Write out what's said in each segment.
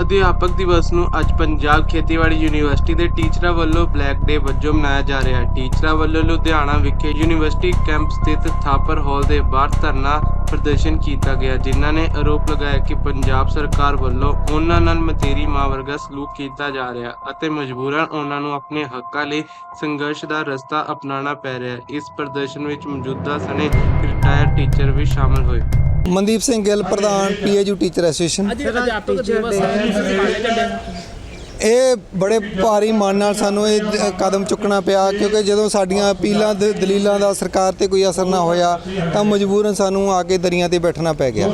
ਅਧਿਆਪਕ ਦਿਵਸ ਨੂੰ ਅੱਜ ਪੰਜਾਬ ਖੇਤੀਬਾੜੀ ਯੂਨੀਵਰਸਿਟੀ ਦੇ ਟੀਚਰਾਂ ਵੱਲੋਂ ਬਲੈਕ ਡੇ ਵਜੋਂ ਮਨਾਇਆ ਜਾ ਰਿਹਾ ਹੈ। ਟੀਚਰਾਂ ਵੱਲੋਂ ਲੁਧਿਆਣਾ ਵਿਖੇ ਯੂਨੀਵਰਸਿਟੀ ਕੈਂਪ ਸਥਿਤ ਥਾਪਰ ਹਾਲ ਦੇ ਬਾਹਰ ਧਰਨਾ ਪ੍ਰਦਰਸ਼ਨ ਕੀਤਾ ਗਿਆ, ਜਿਨ੍ਹਾਂ ਨੇ ਆਰੋਪ ਲਗਾਇਆ ਕਿ ਪੰਜਾਬ ਸਰਕਾਰ ਵੱਲੋਂ ਉਹਨਾਂ ਨਾਲ ਮਤੇਰੀ ਮਾਂ ਵਰਗਾ ਸਲੂਕ ਕੀਤਾ ਜਾ ਰਿਹਾ ਅਤੇ ਮਜਬੂਰਨ ਉਹਨਾਂ ਨੂੰ ਆਪਣੇ ਹੱਕਾਂ ਲਈ ਸੰਘਰਸ਼ ਦਾ ਰਸਤਾ ਅਪਣਾਉਣਾ ਪੈ ਰਿਹਾ ਇਸ ਪ੍ਰਦਰਸ਼ਨ ਵਿੱਚ ਮੌਜੂਦਾ ਸਣੇ ਰਿਟਾਇਰ ਟੀਚਰ ਵੀ ਸ਼ਾਮਲ ਹੋਏ। ਮਨਦੀਪ ਸਿੰਘ ਗਿੱਲ ਪ੍ਰਧਾਨ ਪੀਏਯੂ ਟੀਚਰ ਐਸੋਸੀਏਸ਼ਨ। ਅੱਜ ਅਧਿਆਪਕ ਦਿਵਸ ਨੂੰ ਤੁਸੀਂ ਪਾਲਿਆ ਜਾਂਦਾ ਇਹ ਬੜੇ ਭਾਰੀ ਮਨ ਨਾਲ ਸਾਨੂੰ ਇਹ ਕਦਮ ਚੁੱਕਣਾ ਪਿਆ ਕਿਉਂਕਿ ਜਦੋਂ ਸਾਡੀਆਂ ਅਪੀਲਾਂ ਦ- ਦਲੀਲਾਂ ਦਾ ਸਰਕਾਰ ਤੇ ਕੋਈ ਅਸਰ ਨਾ ਹੋਇਆ ਤਾਂ ਮਜਬੂਰਨ ਸਾਨੂੰ ਆ ਕੇ ਦਰੀਆਂ ਤੇ ਬੈਠਣਾ ਪੈ ਗਿਆ।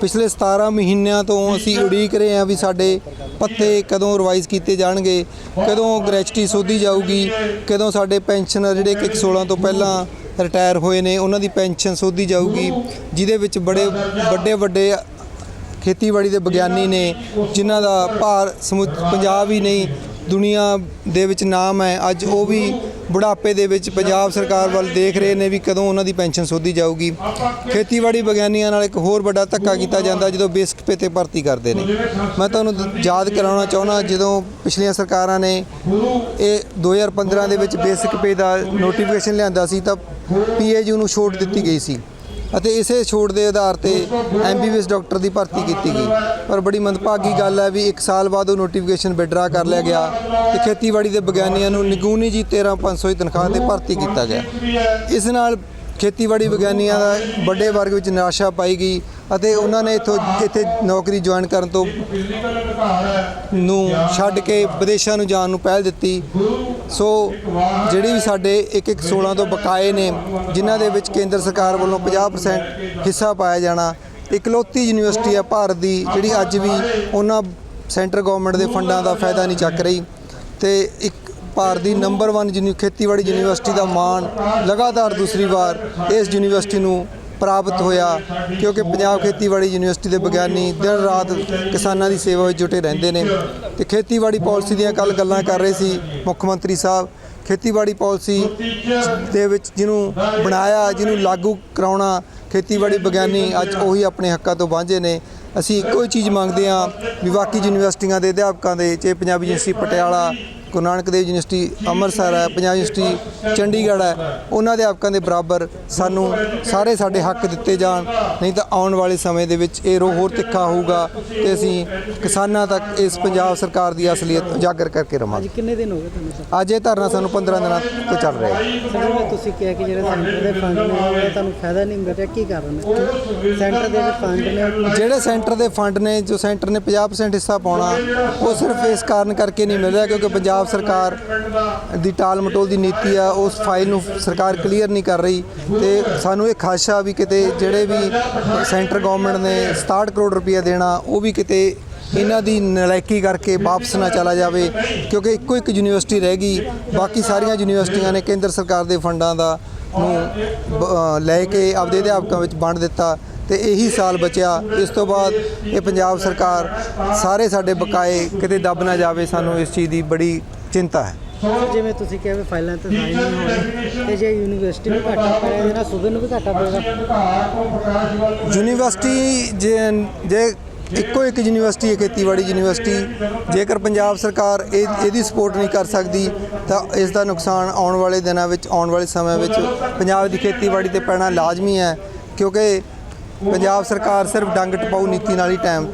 ਪਿਛਲੇ 17 ਮਹੀਨਿਆਂ ਤੋਂ ਅਸੀਂ ਉਡੀਕ ਰਹੇ ਹਾਂ ਵੀ ਸਾਡੇ ਪੱਤੇ ਕਦੋਂ ਰਿਵਾਈਜ਼ ਕੀਤੇ ਜਾਣਗੇ ਕਦੋਂ ਗ੍ਰੈਚੁਟੀ ਸੋਧੀ ਜਾਊਗੀ ਕਦੋਂ ਸਾਡੇ ਪੈਨਸ਼ਨਰ ਜਿਹੜੇ ਕਿ 16 ਤੋਂ ਪਹਿਲਾਂ ਰਿਟਾਇਰ ਹੋਏ ਨੇ, ਉਹਨਾਂ ਦੀ ਪੈਨਸ਼ਨ ਸੋਧੀ ਜਾਊਗੀ, ਜਿਹਦੇ ਵਿੱਚ ਬੜੇ ਵੱਡੇ ਵੱਡੇ ਖੇਤੀਬਾੜੀ ਦੇ ਵਿਗਿਆਨੀ ਨੇ, ਜਿਨ੍ਹਾਂ ਦਾ ਭਾਰ ਸਮੁ- ਪੰਜਾਬ ਹੀ ਨਹੀਂ, ਦੁਨੀਆ ਦੇ ਵਿੱਚ ਨਾਮ ਹੈ। ਅੱਜ ਉਹ ਵੀ ਬੁਢਾਪੇ ਦੇ ਵਿੱਚ ਪੰਜਾਬ ਸਰਕਾਰ ਵੱਲ ਦੇਖ ਰਹੇ ਨੇ ਵੀ ਕਦੋਂ ਉਹਨਾਂ ਦੀ ਪੈਨਸ਼ਨ ਸੋਧੀ ਜਾਊਗੀ। ਖੇਤੀਬਾੜੀ ਵਿਗਿਆਨੀਆਂ ਨਾਲ ਇੱਕ ਹੋਰ ਵੱਡਾ ਧੱਕਾ ਕੀਤਾ ਜਾਂਦਾ, ਜਦੋਂ ਬੇਸਿਕ ਪੇ ਤੇ ਭਰਤੀ ਕਰਦੇ ਨੇ। ਮੈਂ ਤੁਹਾਨੂੰ ਯਾਦ ਕਰਾਉਣਾ ਚਾਹੁੰਦਾ, ਜਦੋਂ ਪਿਛਲੀਆਂ ਸਰਕਾਰਾਂ ਨੇ ਇਹ 2015 ਦੇ ਵਿੱਚ ਬੇਸਿਕ ਪੇ ਦਾ ਨੋਟੀਫਿਕੇਸ਼ਨ ਲਿਆਂਦਾ ਸੀ, ਤਾਂ ਪੀਏਯੂ ਨੂੰ ਛੋਟ ਦਿੱਤੀ ਗਈ ਸੀ ਅਤੇ ਇਸੇ ਛੋਟ ਦੇ ਆਧਾਰ ਤੇ ਐਮਬੀਬੀਐਸ ਡਾਕਟਰ ਦੀ ਭਰਤੀ ਕੀਤੀ ਗਈ। ਪਰ ਬੜੀ ਮੰਦਭਾਗੀ ਗੱਲ ਹੈ ਵੀ 1 ਸਾਲ ਬਾਅਦ ਉਹ ਨੋਟੀਫਿਕੇਸ਼ਨ ਵਿਡਰਾ ਕਰ ਲਿਆ ਗਿਆ ਤੇ ਖੇਤੀਬਾੜੀ ਦੇ ਵਿਗਿਆਨੀਆਂ ਨੂੰ ਨਿਗੂਨੀ ਜੀ 13500 ਦੀ ਤਨਖਾਹ ਤੇ ਭਰਤੀ ਕੀਤਾ ਗਿਆ। ਇਸ ਨਾਲ ਖੇਤੀਬਾੜੀ ਵਿਗਿਆਨੀਆਂ ਦਾ ਵੱਡੇ ਵਰਗ ਵਿੱਚ ਨਿਰਾਸ਼ਾ ਪਾਈ ਗਈ ਅਤੇ ਉਹਨਾਂ ਨੇ ਇੱਥੋਂ ਇੱਥੇ ਨੌਕਰੀ ਜੁਆਇਨ ਕਰਨ ਤੋਂ ਨੂੰ ਛੱਡ ਕੇ ਵਿਦੇਸ਼ਾਂ ਨੂੰ ਜਾਣ ਨੂੰ ਪਹਿਲ ਦਿੱਤੀ। ਸੋ ਜਿਹੜੀ ਵੀ ਸਾਡੇ 1-1 ਤੋਂ ਬਕਾਏ ਨੇ, ਜਿਨ੍ਹਾਂ ਦੇ ਵਿੱਚ ਕੇਂਦਰ ਸਰਕਾਰ ਵੱਲੋਂ 50% ਹਿੱਸਾ ਪਾਇਆ ਜਾਣਾ, ਇਕਲੌਤੀ ਯੂਨੀਵਰਸਿਟੀ ਹੈ ਭਾਰਤ ਦੀ, ਜਿਹੜੀ ਅੱਜ ਵੀ ਉਹਨਾਂ ਸੈਂਟਰ ਗਵਰਨਮੈਂਟ ਦੇ ਫੰਡਾਂ ਦਾ ਫਾਇਦਾ ਨਹੀਂ ਚੱਕ ਰਹੀ। ਤੇ ਇੱਕ ਭਾਰਤ ਦੀ ਨੰਬਰ 1 ਯੂਨੀ, ਖੇਤੀਬਾੜੀ ਯੂਨੀਵਰਸਿਟੀ ਦਾ ਮਾਣ ਲਗਾਤਾਰ ਦੂਸਰੀ ਵਾਰ ਇਸ ਯੂਨੀਵਰਸਿਟੀ ਨੂੰ ਪ੍ਰਾਪਤ ਹੋਇਆ ਕਿਉਂਕਿ ਪੰਜਾਬ ਖੇਤੀਬਾੜੀ ਯੂਨੀਵਰਸਿਟੀ ਦੇ ਵਿਗਿਆਨੀ ਦਿਨ ਰਾਤ ਕਿਸਾਨਾਂ ਦੀ ਸੇਵਾ ਵਿੱਚ ਜੁਟੇ ਰਹਿੰਦੇ ਨੇ। ਤੇ ਖੇਤੀਬਾੜੀ ਪਾਲਿਸੀ ਦੀਆਂ ਕੱਲ ਗੱਲਾਂ ਕਰ ਰਹੇ ਸੀ ਮੁੱਖ ਮੰਤਰੀ ਸਾਹਿਬ। ਖੇਤੀਬਾੜੀ ਪਾਲਿਸੀ ਦੇ ਵਿੱਚ ਜਿਹਨੂੰ ਬਣਾਇਆ, ਜਿਹਨੂੰ ਲਾਗੂ ਕਰਾਉਣਾ ਖੇਤੀਬਾੜੀ ਵਿਗਿਆਨੀ ਅੱਜ ਉਹੀ ਆਪਣੇ ਹੱਕਾਂ ਤੋਂ ਵਾਂਝੇ ਨੇ। ਅਸੀਂ ਇੱਕੋ ਹੀ ਚੀਜ਼ ਮੰਗਦੇ ਹਾਂ ਵੀ ਬਾਕੀ ਯੂਨੀਵਰਸਿਟੀਆਂ ਦੇ ਅਧਿਆਪਕਾਂ ਦੇ, ਚਾਹੇ ਪੰਜਾਬੀ ਯੂਨੀਵਰਸਿਟੀ ਪਟਿਆਲਾ ਗੁਰੂ ਨਾਨਕ ਦੇਵ ਯੂਨੀਵਰਸਿਟੀ ਅੰਮ੍ਰਿਤਸਰ ਹੈ ਪੰਜਾਬ ਯੂਨੀਵਰਸਿਟੀ ਚੰਡੀਗੜ੍ਹ ਹੈ ਉਹਨਾਂ ਦੇ ਅਧਿਆਪਕਾਂ ਦੇ ਬਰਾਬਰ ਸਾਨੂੰ ਸਾਰੇ ਸਾਡੇ ਹੱਕ ਦਿੱਤੇ ਜਾਣ ਨਹੀਂ ਤਾਂ ਆਉਣ ਵਾਲੇ ਸਮੇਂ ਦੇ ਵਿੱਚ ਇਹ ਰੋ ਹੋਰ ਤਿੱਖਾ ਹੋਊਗਾ ਤੇ ਅਸੀਂ ਕਿਸਾਨਾਂ ਤੱਕ ਇਸ ਪੰਜਾਬ ਸਰਕਾਰ ਦੀ ਅਸਲੀਅਤ ਉਜਾਗਰ ਕਰਕੇ ਰਵਾਂਗੇ। ਅੱਜ ਕਿੰਨੇ ਦਿਨ ਹੋ ਗਏ ਤੁਹਾਨੂੰ ਸਰ? ਅੱਜ ਇਹ ਧਰਨਾ ਸਾਨੂੰ 15 ਦਿਨਾਂ ਤੋਂ ਚੱਲ ਰਿਹਾ ਹੈ। ਸਰ ਤੁਸੀਂ ਕਿਹਾ ਕਿ ਜਿਹੜੇ ਸੈਂਟਰ ਦੇ ਫੰਡ ਨੇ ਤੁਹਾਨੂੰ ਫਾਇਦਾ ਨਹੀਂ ਮਿਲ ਰਿਹਾ ਕੀ ਕਾਰਨ ਹੈ? ਸੈਂਟਰ ਦੇ ਫੰਡ ਨੇ ਜਿਹੜੇ ਸੈਂਟਰ ਦੇ ਫੰਡ ਨੇ ਜੋ ਸੈਂਟਰ ਨੇ 50% ਹਿੱਸਾ ਪਾਉਣਾ ਉਹ ਸਿਰਫ ਇਸ ਕਾਰਨ ਕਰਕੇ ਨਹੀਂ ਮਿਲ ਰਿਹਾ ਕਿਉਂਕਿ ਪੰਜਾਬ ਸਰਕਾਰ ਦੀ ਟਾਲ ਮਟੋਲ ਦੀ ਨੀਤੀ ਆ, ਉਸ ਫਾਈਲ ਨੂੰ ਸਰਕਾਰ ਕਲੀਅਰ ਨਹੀਂ ਕਰ ਰਹੀ ਤੇ ਸਾਨੂੰ ਇਹ ਖਾਸ਼ਾ ਵੀ ਕਿਤੇ ਜਿਹੜੇ ਵੀ ਸੈਂਟਰ ਗਵਰਨਮੈਂਟ ਨੇ 67 ਕਰੋੜ ਰੁਪਏ ਦੇਣਾ, ਉਹ ਵੀ ਕਿਤੇ ਇਹਨਾਂ ਦੀ ਨਲਾਇਕੀ ਕਰਕੇ ਵਾਪਸ ਨਾ ਚਲਾ ਜਾਵੇ, ਕਿਉਂਕਿ ਇੱਕੋ ਇੱਕ ਯੂਨੀਵਰਸਿਟੀ ਰਹਿ ਗਈ, ਬਾਕੀ ਸਾਰੀਆਂ ਯੂਨੀਵਰਸਿਟੀਆਂ ਨੇ ਕੇਂਦਰ ਸਰਕਾਰ ਦੇ ਫੰਡਾਂ ਦਾ ਨੂੰ ਲੈ ਕੇ ਆਪਦੇ ਅਧਿਆਪਕਾਂ ਵਿੱਚ ਵੰਡ ਦਿੱਤਾ ਤੇ ਇਹੀ ਸਾਲ ਬਚਿਆ। ਇਸ ਤੋਂ ਬਾਅਦ ਇਹ ਪੰਜਾਬ ਸਰਕਾਰ ਸਾਰੇ ਸਾਡੇ ਬਕਾਏ ਕਿਤੇ ਦੱਬ ਨਾ ਜਾਵੇ ਸਾਨੂੰ ਇਸ ਚੀਜ਼ ਦੀ ਬੜੀ ਚਿੰਤਾ ਹੈ। ਜਿਵੇਂ ਤੁਸੀਂ ਕਿਹਾ ਵੀ ਫਾਈਲਾਂ ਤੇ ਸਾਈਨ ਨਹੀਂ ਹੋਣੇ ਤੇ ਜੇ ਯੂਨੀਵਰਸਿਟੀ ਨੂੰ ਘਾਟਾ ਪੈ ਰਿਹਾ ਸੂਬੇ ਨੂੰ ਵੀ ਘਾਟਾ ਪਏਗਾ ਯੂਨੀਵਰਸਿਟੀ ਜੇ ਜੇ ਇੱਕੋ ਇੱਕ ਯੂਨੀਵਰਸਿਟੀ ਹੈ ਖੇਤੀਬਾੜੀ ਯੂਨੀਵਰਸਿਟੀ ਜੇਕਰ ਪੰਜਾਬ ਸਰਕਾਰ ਇਹ ਇਹਦੀ ਸਪੋਰਟ ਨਹੀਂ ਕਰ ਸਕਦੀ ਤਾਂ ਇਸ ਦਾ ਨੁਕਸਾਨ ਆਉਣ ਵਾਲੇ ਦਿਨਾਂ ਵਿੱਚ ਆਉਣ ਵਾਲੇ ਸਮੇਂ ਵਿੱਚ ਪੰਜਾਬ ਦੀ ਖੇਤੀਬਾੜੀ ਤੇ ਪੈਣਾ ਲਾਜ਼ਮੀ ਹੈ ਕਿਉਂਕਿ ਪੰਜਾਬ ਸਰਕਾਰ ਸਿਰਫ ਡੰਗ ਟਪਾਊ ਨੀਤੀ ਨਾਲ ਹੀ ਟਾਈਮ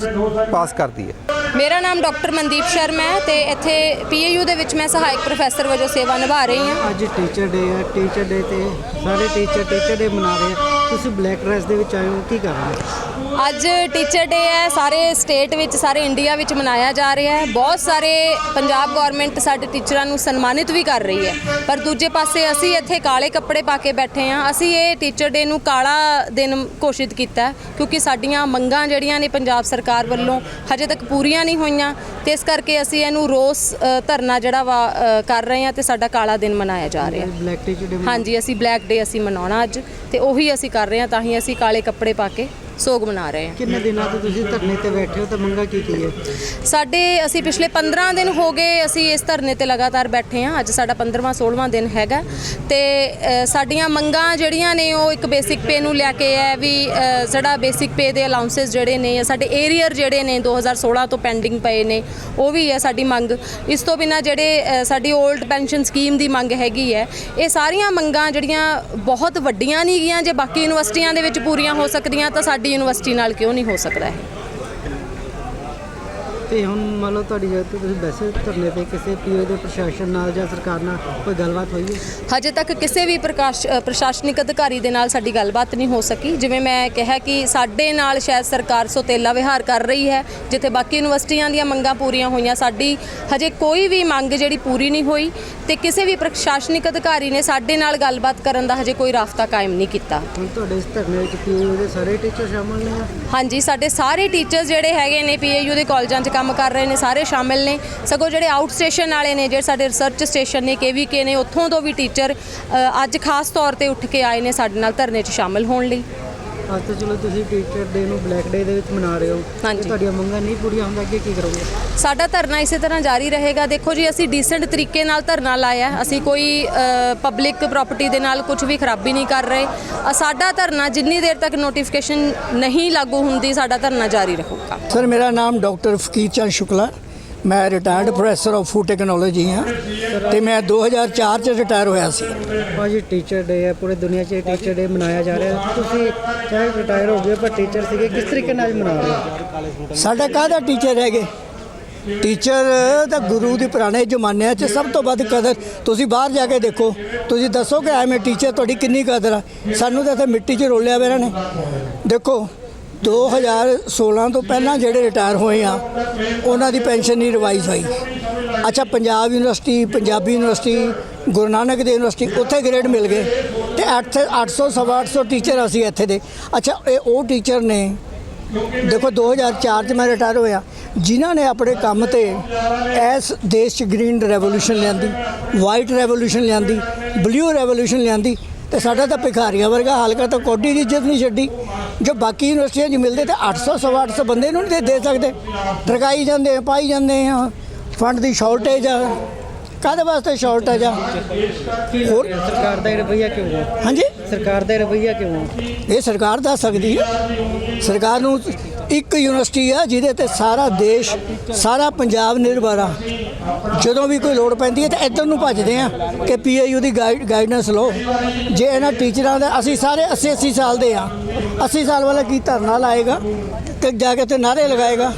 ਪਾਸ ਕਰਦੀ ਹੈ। ਮੇਰਾ ਨਾਮ ਡਾਕਟਰ ਮਨਦੀਪ ਸ਼ਰਮਾ ਹੈ ਤੇ ਇੱਥੇ ਪੀਏਯੂ ਦੇ ਵਿੱਚ ਮੈਂ ਸਹਾਇਕ ਪ੍ਰੋਫੈਸਰ ਵਜੋਂ ਸੇਵਾ ਨਿਭਾ ਰਹੀ ਹਾਂ। ਅੱਜ ਟੀਚਰ ਡੇ ਹੈ ਟੀਚਰ ਡੇ ਤੇ ਸਾਰੇ ਟੀਚਰ ਟੀਚਰ ਡੇ ਮਨਾ ਰਹੇ ਆ। ਤੁਸੀਂ ਬਲੈਕ ਡਰੈਸ ਦੇ ਵਿੱਚ ਆਏ ਹੋ ਕੀ ਕਾਰਨ? ਹੈ ਅੱਜ ਟੀਚਰ ਡੇ ਹੈ ਸਾਰੇ ਸਟੇਟ ਵਿੱਚ ਸਾਰੇ ਇੰਡੀਆ ਵਿੱਚ ਮਨਾਇਆ ਜਾ ਰਿਹਾ ਹੈ। ਬਹੁਤ ਸਾਰੇ ਪੰਜਾਬ ਗਵਰਨਮੈਂਟ ਸਾਡੇ ਟੀਚਰਾਂ ਨੂੰ ਸਨਮਾਨਿਤ ਵੀ ਕਰ ਰਹੀ ਹੈ। ਪਰ ਦੂਜੇ ਪਾਸੇ ਅਸੀਂ ਇੱਥੇ ਕਾਲੇ ਕੱਪੜੇ ਪਾ ਕੇ ਬੈਠੇ ਹਾਂ। ਅਸੀਂ ਇਹ ਟੀਚਰ ਡੇ ਨੂੰ ਕਾਲਾ ਦਿਨ ਘੋਸ਼ਿਤ ਕੀਤਾ ਕਿਉਂਕਿ ਸਾਡੀਆਂ ਮੰਗਾਂ ਜਿਹੜੀਆਂ ਨੇ ਪੰਜਾਬ ਸਰਕਾਰ ਵੱਲੋਂ ਹਜੇ ਤੱਕ ਪੂਰੀਆਂ ਨਹੀਂ ਹੋਈਆਂ। ਤੇ ਇਸ ਕਰਕੇ ਅਸੀਂ ਇਹਨੂੰ ਰੋਸ ਧਰਨਾ ਜਿਹੜਾ ਵਾ ਕਰ ਰਹੇ ਹਾਂ ਤੇ ਸਾਡਾ ਕਾਲਾ ਦਿਨ ਮਨਾਇਆ ਜਾ ਰਿਹਾ ਹਾਂਜੀ ਅਸੀਂ ਬਲੈਕ ਡੇ ਅਸੀਂ ਮਨਾਉਣਾ ਅੱਜ ਤੇ ਉਹੀ ਅਸੀਂ ਕਰ ਰਹੇ ਹਾਂ ਤਾਂ ਹੀ ਅਸੀਂ ਕਾਲੇ ਕੱਪੜੇ ਪਾ ਕੇ ਸੋਗ ਮਨਾ ਰਹੇ ਹਾਂ। ਕਿੰਨੇ ਦਿਨਾਂ ਤੋਂ ਤੁਸੀਂ ਧਰਨੇ ਤੇ ਬੈਠੇ ਹੋ ਤਾਂ ਮੰਗਾ ਕੀ ਕੀ ਹੈ? ਸਾਡੇ ਅਸੀਂ ਪਿਛਲੇ 15 ਦਿਨ ਹੋ ਗਏ ਅਸੀਂ ਇਸ ਧਰਨੇ ਤੇ ਲਗਾਤਾਰ ਬੈਠੇ ਹਾਂ। ਅੱਜ ਸਾਡਾ 15ਵਾਂ 16ਵਾਂ ਦਿਨ ਹੈਗਾ। ਤੇ ਅ, ਸਾਡੀਆਂ ਮੰਗਾਂ ਜਿਹੜੀਆਂ ਨੇ ਉਹ ਇੱਕ ਬੇਸਿਕ ਪੇ ਨੂੰ ਲੈ ਕੇ ਹੈ ਵੀ ਅ, ਸਾਡਾ ਬੇਸਿਕ ਪੇ ਦੇ ਅਲਾਉਂਸਸ ਜਿਹੜੇ ਨੇ ਜਾਂ ਸਾਡੇ ਏਰੀਅਰ ਜਿਹੜੇ ਨੇ 2016 ਤੋਂ ਪੈਂਡਿੰਗ ਪਏ ਨੇ ਉਹ ਵੀ ਹੈ ਸਾਡੀ ਮੰਗ। ਇਸ ਤੋਂ ਬਿਨਾ ਜਿਹੜੇ ਅ, ਸਾਡੀ 올ਡ ਪੈਨਸ਼ਨ ਸਕੀਮ ਦੀ ਮੰਗ ਹੈਗੀ ਹੈ ਇਹ ਸਾਰੀਆਂ ਮੰਗਾਂ ਜਿਹੜੀਆਂ ਬਹੁਤ ਵੱਡੀਆਂ ਨਹੀਂ ਗੀਆਂ ਜੇ ਬਾਕੀ ਯੂਨੀਵਰਸਿਟੀਆਂ ਦੇ ਵਿੱਚ ਪੂਰੀਆਂ ਹੋ ਸਕਦੀਆਂ ਤਾਂ ਸਾਡੀ ਯੂਨੀਵਰਸਿਟੀ ਨਾਲ ਕਿਉਂ ਨਹੀਂ ਹੋ ਸਕਦਾ ਹੈ? ਤੇ ਹੁਣ ਮੰਨ ਲਓ ਤੁਹਾਡੀ ਜਗ੍ਹਾ ਤੇ ਤੁਸੀਂ ਵੈਸੇ ਧਰਨੇ ਤੇ ਕਿਸੇ ਪੀਓ ਦੇ ਪ੍ਰਸ਼ਾਸਨ ਨਾਲ ਜਾਂ ਸਰਕਾਰ ਨਾਲ ਕੋਈ ਗੱਲਬਾਤ ਹੋਈ ਹੈ? ਹਜੇ ਤੱਕ ਕਿਸੇ ਵੀ ਪ੍ਰਕਾਸ਼ ਅ, ਪ੍ਰਸ਼ਾਸਨਿਕ ਅਧਿਕਾਰੀ ਦੇ ਨਾਲ ਸਾਡੀ ਗੱਲਬਾਤ ਨਹੀਂ ਹੋ ਸਕੀ। ਜਿਵੇਂ ਮੈਂ ਕਿਹਾ ਕਿ ਸਾਡੇ ਨਾਲ ਸ਼ਾਇਦ ਸਰਕਾਰ ਸੋਤੇਲਾ ਵਿਹਾਰ ਕਰ ਰਹੀ ਹੈ ਜਿੱਥੇ ਬਾਕੀ ਯੂਨੀਵਰਸਿਟੀਆਂ ਦੀਆਂ ਮੰਗਾਂ ਪੂਰੀਆਂ ਹੋਈਆਂ। ਸਾਡੀ ਹਜੇ ਕੋਈ ਵੀ ਮੰਗ ਜਿਹੜੀ ਪੂਰੀ ਨਹੀਂ ਹੋਈ ਤੇ ਕਿਸੇ ਵੀ ਪ੍ਰਸ਼ਾਸਨਿਕ ਅਧਿਕਾਰੀ ਨੇ ਸਾਡੇ ਨਾਲ ਗੱਲਬਾਤ ਕਰਨ ਦਾ ਹਜੇ ਕੋਈ ਰਾਫਤਾ ਕਾਇਮ ਨਹੀਂ ਕੀਤਾ। ਹੁਣ ਤੁਹਾਡੇ ਇਸ ਧਰਨੇ ਵਿੱਚ ਪੀਓ ਦੇ ਸਾਰੇ ਟੀਚਰ ਸ਼ਾਮਲ ਨੇ? ਹਾਂਜੀ ਸਾਡੇ ਸਾਰੇ ਟੀਚਰਸ ਜਿਹੜੇ ਹੈਗੇ ਨੇ ਪੀਏਯੂ ਦੇ ਕਾਲਜਾਂ 'ਚ ਕੰਮ ਕਰ ਰਹੇ ਨੇ, ਸਾਰੇ ਸ਼ਾਮਿਲ ਨੇ। ਸਗੋਂ ਜਿਹੜੇ ਆਊਟ ਸਟੇਸ਼ਨ ਵਾਲੇ ਨੇ, ਜਿਹੜੇ ਸਾਡੇ ਰਿਸਰਚ ਸਟੇਸ਼ਨ ਨੇ ਕੇਵੀਕੇ ਨੇ, ਉੱਥੋਂ ਤੋਂ ਵੀ ਟੀਚਰ ਅੱਜ ਖਾਸ ਤੌਰ ਤੇ ਉੱਠ ਕੇ ਆਏ ਨੇ ਸਾਡੇ ਨਾਲ ਧਰਨੇ 'ਚ ਸ਼ਾਮਿਲ ਹੋਣ ਲਈ। ਅੱਜ ਤਾਂ ਚਲੋ ਤੁਸੀਂ ਟੀਚਰ ਡੇ ਨੂੰ ਬਲੈਕ ਡੇ ਦੇ ਵਿੱਚ ਮਨਾ ਰਹੇ ਹੋ। ਹਾਂਜੀ। ਜੇ ਤੁਹਾਡੀਆਂ ਮੰਗਾਂ ਨਹੀਂ ਪੂਰੀਆਂ ਹੁੰਦਾ ਅੱਗੇ ਕੀ ਕਰੋਗੇ? ਸਾਡਾ ਧਰਨਾ ਇਸੇ ਤਰ੍ਹਾਂ ਜਾਰੀ ਰਹੇਗਾ। ਦੇਖੋ ਜੀ ਅਸੀਂ ਡੀਸੈਂਟ ਤਰੀਕੇ ਨਾਲ ਧਰਨਾ ਲਾਇਆ ਅਸੀਂ ਕੋਈ ਪਬਲਿਕ ਪ੍ਰਾਪਰਟੀ ਦੇ ਨਾਲ ਕੁਝ ਵੀ ਖਰਾਬੀ ਨਹੀਂ ਕਰ ਰਹੇ। ਅ, ਸਾਡਾ ਧਰਨਾ ਜਿੰਨੀ ਦੇਰ ਤੱਕ ਨੋਟੀਫਿਕੇਸ਼ਨ ਨਹੀਂ ਲਾਗੂ ਹੁੰਦੀ ਸਾਡਾ ਧਰਨਾ ਜਾਰੀ ਰਹੂਗਾ। ਸਰ ਮੇਰਾ ਨਾਮ ਡਾਕਟਰ ਫਕੀਰ ਚੰਦ ਸ਼ੁਕਲਾ। ਮੈਂ retired professor of food technology ਹਾਂ ਤੇ ਮੈਂ 2004 ਚ ਰਿਟਾਇਰ ਹੋਇਆ ਸੀ। ਭਾਜੀ ਟੀਚਰ ਡੇ ਹੈ ਪੂਰੇ ਦੁਨੀਆ 'ਚ ਟੀਚਰ ਡੇ ਮਨਾਇਆ ਜਾ ਰਿਹਾ। ਹੈ ਤੁਸੀਂ ਚਾਹੇ ਰਿਟਾਇਰ ਹੋ ਗਏ ਪਰ ਟੀਚਰ ਸੀਗੇ ਕਿਸ ਤਰੀਕੇ ਨਾਲ ਮਨਾ ਰਹੇ ਹੋ? ਸਾਡਾ ਕਾਹਦਾ ਟੀਚਰ ਹੈਗੇ ਟੀਚਰ ਤਾਂ ਗੁਰੂ ਦੇ ਪੁਰਾਣੇ ਜ਼ਮਾਨਿਆਂ 'ਚ ਸਭ ਤੋਂ ਵੱਧ ਕਦਰ। ਤੁਸੀਂ ਬਾਹਰ ਜਾ ਕੇ ਦੇਖੋ ਤੁਸੀਂ ਦੱਸੋ ਕਿ ਐਵੇਂ ਟੀਚਰ ਤੁਹਾਡੀ ਕਿੰਨੀ ਕਦਰ ਆ? ਸਾਨੂੰ ਤਾਂ ਇੱਥੇ ਮਿੱਟੀ 'ਚ ਰੋਲਿਆ ਵੇ ਇਹਨਾਂ ਨੇ। ਦੇਖੋ 2016 ਤੋਂ ਪਹਿਲਾਂ ਜਿਹੜੇ ਰਿਟਾਇਰ ਹੋਏ ਆ, ਉਹਨਾਂ ਦੀ ਪੈਨਸ਼ਨ ਨਹੀਂ ਰਿਵਾਈਜ਼ ਹੋਈ। ਅੱਛਾ, Punjab university, Punjabi university, Guru Nanak Dev university, ਉੱਥੇ ਗ੍ਰੇਡ ਮਿਲ ਗਏ ਤੇ 8 800 ਸਵਾ 800 ਟੀਚਰ ਅਸੀਂ ਇੱਥੇ ਦੇ। ਅੱਛਾ, ਇਹ ਉਹ ਟੀਚਰ ਨੇ, ਦੇਖੋ 2004 ਚ ਮੈਂ ਰਿਟਾਇਰ ਹੋਇਆ, ਜਿਨ੍ਹਾਂ ਨੇ ਆਪਣੇ ਕੰਮ ਤੇ ਇਸ ਦੇਸ਼ 'ਚ ਗ੍ਰੀਨ ਰੈਵੋਲੂਸ਼ਨ ਲਿਆਂਦੀ, ਵਾਈਟ ਰੈਵੋਲੂਸ਼ਨ ਲਿਆਂਦੀ, ਬਲੂ ਰੈਵੋਲੂਸ਼ਨ ਲਿਆਂਦੀ ਤੇ ਸਾਡਾ ਤਾਂ ਭਿਖਾਰੀਆਂ ਵਰਗਾ ਹਲਕਾ ਤਾਂ ਕੋਡੀ ਦੀ ਇੱਜ਼ਤ ਨਹੀਂ ਛੱਡੀ। ਜੋ ਬਾਕੀ ਯੂਨੀਵਰਸਿਟੀਆਂ 'ਚ ਮਿਲਦੇ ਤੇ 800 ਸਵਾ 800 ਬੰਦੇ ਨੂੰ ਨਹੀਂ ਦੇ ਸਕਦੇ। ਟਰਕਾਈ ਜਾਂਦੇ ਆ ਪਾਈ ਜਾਂਦੇ ਆ। ਫੰਡ ਦੀ ਸ਼ਾਰਟੇਜ ਆ। ਕਾਹਦੇ ਵਾਸਤੇ ਸ਼ਾਰਟੇਜ ਆ? ਰਿਹਾ ਸਰਕਾਰ ਦਾ ਰਵੱਈਆ ਕਿਉਂ ਹੈ ਹਾਂਜੀ? ਸਰਕਾਰ ਦਾ ਰਵੱਈਆ ਕਿਉਂ ਹੈ ਇਹ ਸਰਕਾਰ ਦੱਸ ਸਕਦੀ ਹੈ ਸਰਕਾਰ ਨੂੰ ਇੱਕ ਯੂਨੀਵਰਸਿਟੀ ਆ ਜਿਹਦੇ ਤੇ ਸਾਰਾ ਦੇਸ਼, ਸਾਰਾ ਪੰਜਾਬ ਨਿਰਭਰ ਆ। ਜਦੋਂ ਵੀ ਕੋਈ ਲੋੜ ਪੈਂਦੀ ਹੈ ਤਾਂ ਇੱਧਰ ਨੂੰ ਭੱਜਦੇ ਆ ਕਿ ਪੀਏਯੂ ਦੀ ਗਾਈਡੈਂਸ ਲਓ। ਜੇ ਇਹਨਾਂ ਟੀਚਰਾਂ ਦਾ, ਅਸੀਂ ਸਾਰੇ 80 80 ਸਾਲ ਦੇ ਆ। 80 ਸਾਲ ਵਾਲਾ ਕੀ ਧਰਨਾ ਲਾਏਗਾ ਕਿ ਜਾ ਕੇ ਤੇ ਨਾਰੇ ਲਗਾਏਗਾ?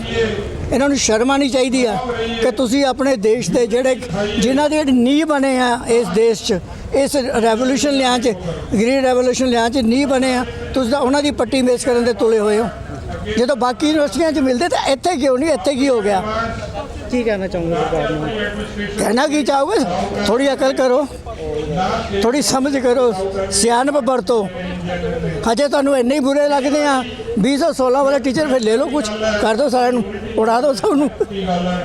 ਇਹਨਾਂ ਨੂੰ ਸ਼ਰਮ ਆਉਣੀ ਚਾਹੀਦੀ ਆ ਕਿ ਤੁਸੀਂ ਆਪਣੇ ਦੇਸ਼ ਦੇ ਜਿਹੜੇ ਜਿਨ੍ਹਾਂ ਦੇ ਨੀਂਹ ਬਣੇ ਆ ਇਸ ਦੇਸ਼ 'ਚ, ਇਸ ਰੈਵੋਲੂਸ਼ਨ ਲਿਆਂ 'ਚ ਗ੍ਰੀਨ ਰੈਵੋਲੂਸ਼ਨ ਲਿਆਂ 'ਚ ਨੀਂਹ ਬਣੇ ਆ, ਤੁਸੀਂ ਤਾਂ ਉਹਨਾਂ ਦੀ ਪੱਟੀ ਮੇਸ ਕਰਨ ਦੇ ਤੁਲੇ ਹੋਏ ਹੋ। ਜਦੋਂ ਬਾਕੀ ਯੂਨੀਵਰਸਿਟੀਆਂ 'ਚ ਮਿਲਦੇ ਤਾਂ ਇੱਥੇ ਕਿਉਂ ਨਹੀਂ ਇੱਥੇ ਕੀ ਹੋ ਗਿਆ? ਕੀ ਕਹਿਣਾ ਚਾਹੋਗੇ ਸਰਕਾਰ ਨੂੰ ਕਹਿਣਾ ਕੀ ਚਾਹੋਗੇ? ਥੋੜੀ ਅਕਲ ਕਰੋ। ਥੋੜੀ ਸਮਝ ਕਰੋ। ਸਿਆਣਪ ਵਰਤੋ। ਹਜੇ ਤੁਹਾਨੂੰ ਇੰਨੇ ਹੀ ਬੁਰੇ ਲੱਗਦੇ ਆ। 2016 ਵਾਲੇ ਟੀਚਰ ਫਿਰ ਲੈ ਲਓ ਕੁਝ ਕਰ ਦਿਓ ਸਾਰਿਆਂ ਨੂੰ। ਉਡਾ ਦਿਓ ਸਭ ਨੂੰ।